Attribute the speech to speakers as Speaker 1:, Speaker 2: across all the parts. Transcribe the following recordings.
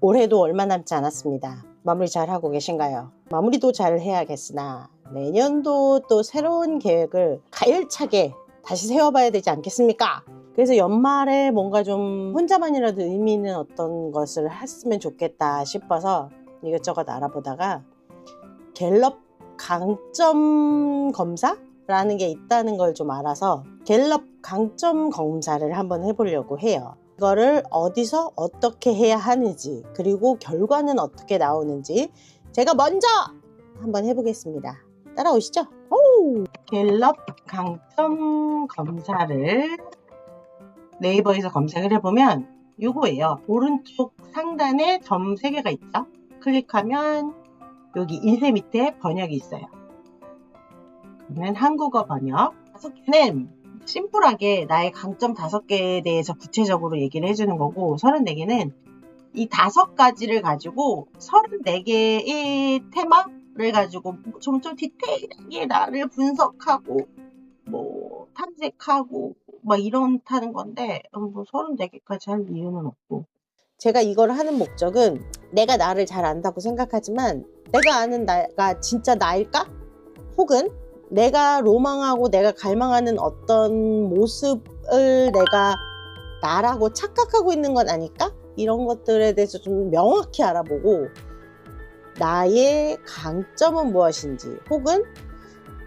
Speaker 1: 올해도 얼마 남지 않았습니다. 마무리 잘 하고 계신가요? 마무리도 잘 해야겠으나 내년도 또 새로운 계획을 가열차게 다시 세워봐야 되지 않겠습니까? 그래서 연말에 뭔가 좀 혼자만이라도 의미 있는 어떤 것을 했으면 좋겠다 싶어서 이것저것 알아보다가 갤럽 강점 검사라는 게 있다는 걸 좀 알아서 갤럽 강점 검사를 한번 해보려고 해요. 이거를 어디서 어떻게 해야 하는지 그리고 결과는 어떻게 나오는지 제가 먼저 한번 해보겠습니다. 따라오시죠. 오! 갤럽 강점 검사를 네이버에서 검색을 해보면 요거예요. 오른쪽 상단에 점 3개가 있죠. 클릭하면 여기 인쇄 밑에 번역이 있어요. 그러면 한국어 번역. 다섯 개는 심플하게 나의 강점 다섯 개에 대해서 구체적으로 얘기를 해주는 거고 34개는 이 다섯 가지를 가지고 34개의 테마를 가지고 좀, 좀 디테일하게 나를 분석하고 뭐 탐색하고 막 이런다는 건데 뭐 34개까지 할 이유는 없고 제가 이걸 하는 목적은 내가 나를 잘 안다고 생각하지만 내가 아는 나가 진짜 나일까? 혹은 내가 로망하고 내가 갈망하는 어떤 모습을 내가 나라고 착각하고 있는 건 아닐까? 이런 것들에 대해서 좀 명확히 알아보고 나의 강점은 무엇인지 혹은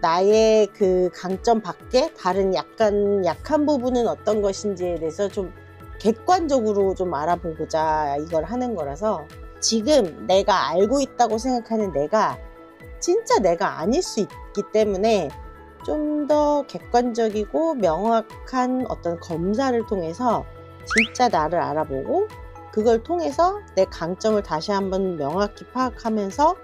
Speaker 1: 나의 그 강점 밖에 다른 약간 약한 부분은 어떤 것인지에 대해서 좀 객관적으로 좀 알아보고자 이걸 하는 거라서 지금 내가 알고 있다고 생각하는 내가 진짜 내가 아닐 수 있기 때문에 좀 더 객관적이고 명확한 어떤 검사를 통해서 진짜 나를 알아보고 그걸 통해서 내 강점을 다시 한번 명확히 파악하면서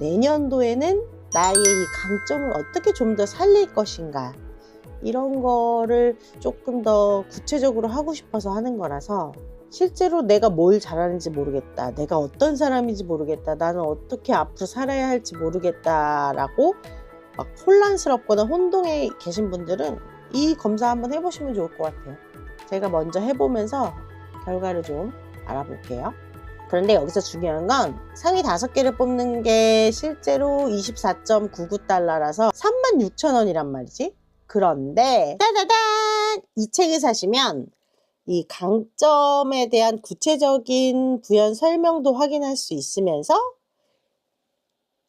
Speaker 1: 내년도에는 나의 이 강점을 어떻게 좀 더 살릴 것인가 이런 거를 조금 더 구체적으로 하고 싶어서 하는 거라서 실제로 내가 뭘 잘하는지 모르겠다. 내가 어떤 사람인지 모르겠다. 나는 어떻게 앞으로 살아야 할지 모르겠다라고 막 혼란스럽거나 혼동에 계신 분들은 이 검사 한번 해보시면 좋을 것 같아요. 제가 먼저 해보면서 결과를 좀 알아볼게요. 그런데 여기서 중요한 건 상위 5개를 뽑는 게 실제로 24.99달러라서 36,000원이란 말이지. 그런데 따다단 이 책을 사시면 이 강점에 대한 구체적인 부연 설명도 확인할 수 있으면서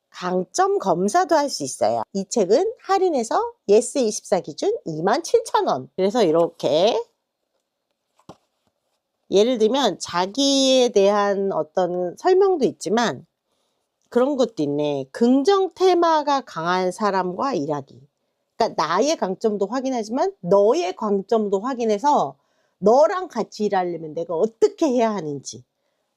Speaker 1: 강점 검사도 할 수 있어요. 이 책은 할인해서 예스24 기준 27,000원. 그래서 이렇게 예를 들면 자기에 대한 어떤 설명도 있지만 그런 것도 있네. 긍정 테마가 강한 사람과 일하기. 그러니까 나의 강점도 확인하지만 너의 강점도 확인해서 너랑 같이 일하려면 내가 어떻게 해야 하는지,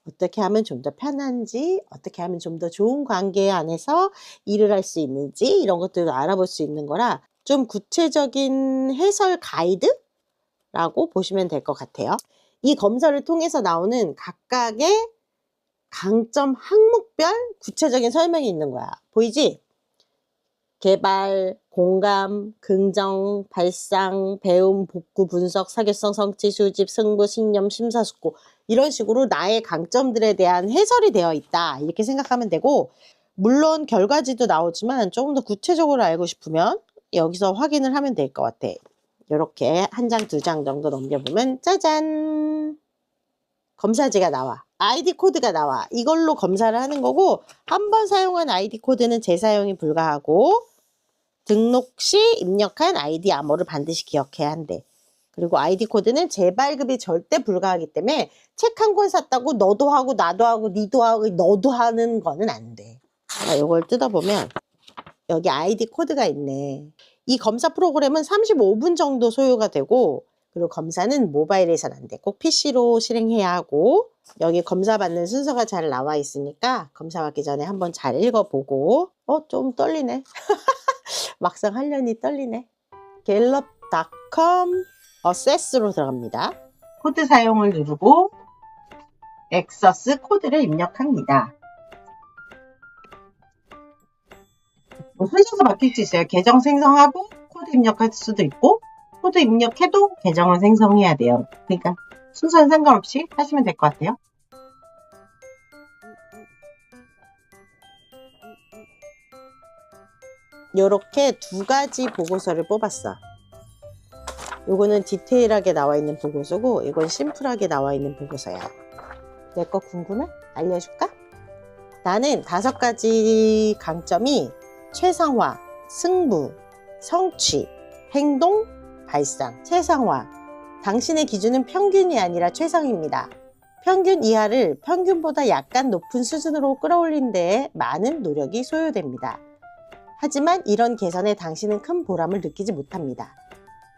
Speaker 1: 어떻게 하면 좀 더 편한지, 어떻게 하면 좀 더 좋은 관계 안에서 일을 할 수 있는지 이런 것들도 알아볼 수 있는 거라 좀 구체적인 해설 가이드라고 보시면 될 것 같아요. 이 검사를 통해서 나오는 각각의 강점 항목별 구체적인 설명이 있는 거야. 보이지? 개발, 공감, 긍정, 발상, 배움, 복구, 분석, 사교성, 성취, 수집, 승부, 신념, 심사숙고 이런 식으로 나의 강점들에 대한 해설이 되어 있다. 이렇게 생각하면 되고 물론 결과지도 나오지만 조금 더 구체적으로 알고 싶으면 여기서 확인을 하면 될 것 같아. 이렇게 한 장, 두 장 정도 넘겨보면 짜잔! 검사지가 나와. 아이디 코드가 나와. 이걸로 검사를 하는 거고 한 번 사용한 아이디 코드는 재사용이 불가하고 등록 시 입력한 아이디 암호를 반드시 기억해야 한대. 그리고 아이디 코드는 재발급이 절대 불가하기 때문에 책 한 권 샀다고 너도 하고 나도 하고 니도 하고 너도 하는 거는 안 돼. 자, 이걸 뜯어보면 여기 아이디 코드가 있네. 이 검사 프로그램은 35분 정도 소요가 되고 그리고 검사는 모바일에서는 안 돼. 꼭 PC로 실행해야 하고 여기 검사 받는 순서가 잘 나와 있으니까 검사 받기 전에 한번 잘 읽어보고 어 좀 떨리네. 막상 하려니 떨리네. 갤럽.com 어세스로 들어갑니다. 코드 사용을 누르고 엑서스 코드를 입력합니다. 뭐 순서가 바뀔 수 있어요. 계정 생성하고 코드 입력할 수도 있고 코드 입력해도 계정을 생성해야 돼요. 그러니까 순서는 상관없이 하시면 될 것 같아요. 이렇게 두 가지 보고서를 뽑았어. 요거는 디테일하게 나와 있는 보고서고 이건 심플하게 나와 있는 보고서야. 내 거 궁금해? 알려줄까? 나는 다섯 가지 강점이 최상화, 승부, 성취, 행동, 발상, 최상화. 당신의 기준은 평균이 아니라 최상입니다. 평균 이하를 평균보다 약간 높은 수준으로 끌어올린 데에 많은 노력이 소요됩니다. 하지만 이런 개선에 당신은 큰 보람을 느끼지 못합니다.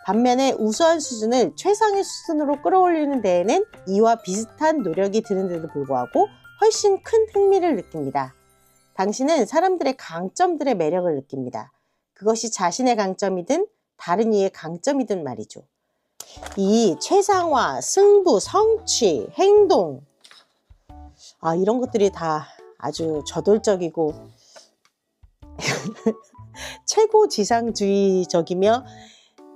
Speaker 1: 반면에 우수한 수준을 최상의 수준으로 끌어올리는 데에는 이와 비슷한 노력이 드는데도 불구하고 훨씬 큰 흥미를 느낍니다. 당신은 사람들의 강점들의 매력을 느낍니다. 그것이 자신의 강점이든 다른 이의 강점이든 말이죠. 이 최상화, 승부, 성취, 행동. 아, 이런 것들이 다 아주 저돌적이고 최고 지상주의적이며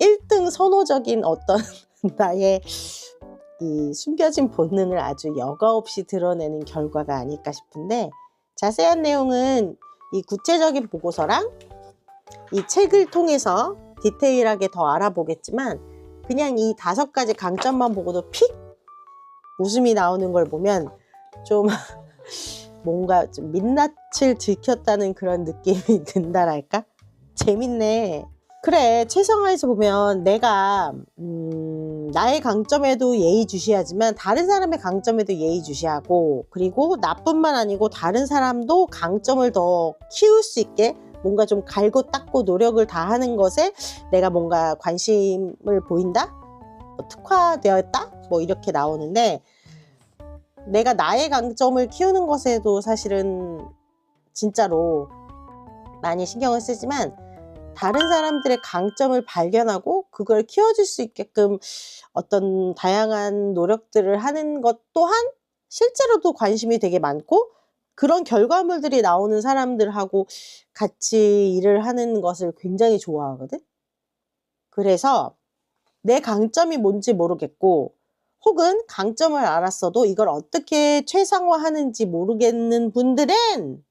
Speaker 1: 1등 선호적인 어떤 나의 이 숨겨진 본능을 아주 여과 없이 드러내는 결과가 아닐까 싶은데 자세한 내용은 이 구체적인 보고서랑 이 책을 통해서 디테일하게 더 알아보겠지만 그냥 이 다섯 가지 강점만 보고도 픽 웃음이 나오는 걸 보면 좀 뭔가 좀 민낯을 들켰다는 그런 느낌이 든다랄까? 재밌네. 그래, 최성화에서 보면 내가, 음, 나의 강점에도 예의주시하지만 다른 사람의 강점에도 예의주시하고 그리고 나뿐만 아니고 다른 사람도 강점을 더 키울 수 있게 뭔가 좀 갈고 닦고 노력을 다하는 것에 내가 뭔가 관심을 보인다? 뭐 특화되었다? 뭐 이렇게 나오는데 내가 나의 강점을 키우는 것에도 사실은 진짜로 많이 신경을 쓰지만 다른 사람들의 강점을 발견하고 그걸 키워줄 수 있게끔 어떤 다양한 노력들을 하는 것 또한 실제로도 관심이 되게 많고 그런 결과물들이 나오는 사람들하고 같이 일을 하는 것을 굉장히 좋아하거든. 그래서 내 강점이 뭔지 모르겠고 혹은 강점을 알았어도 이걸 어떻게 최상화하는지 모르겠는 분들은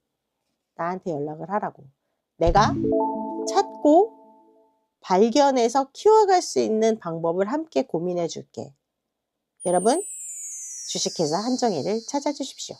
Speaker 1: 나한테 연락을 하라고. 내가 찾고 발견해서 키워갈 수 있는 방법을 함께 고민해 줄게. 여러분, 주식회사 한정희를 찾아주십시오.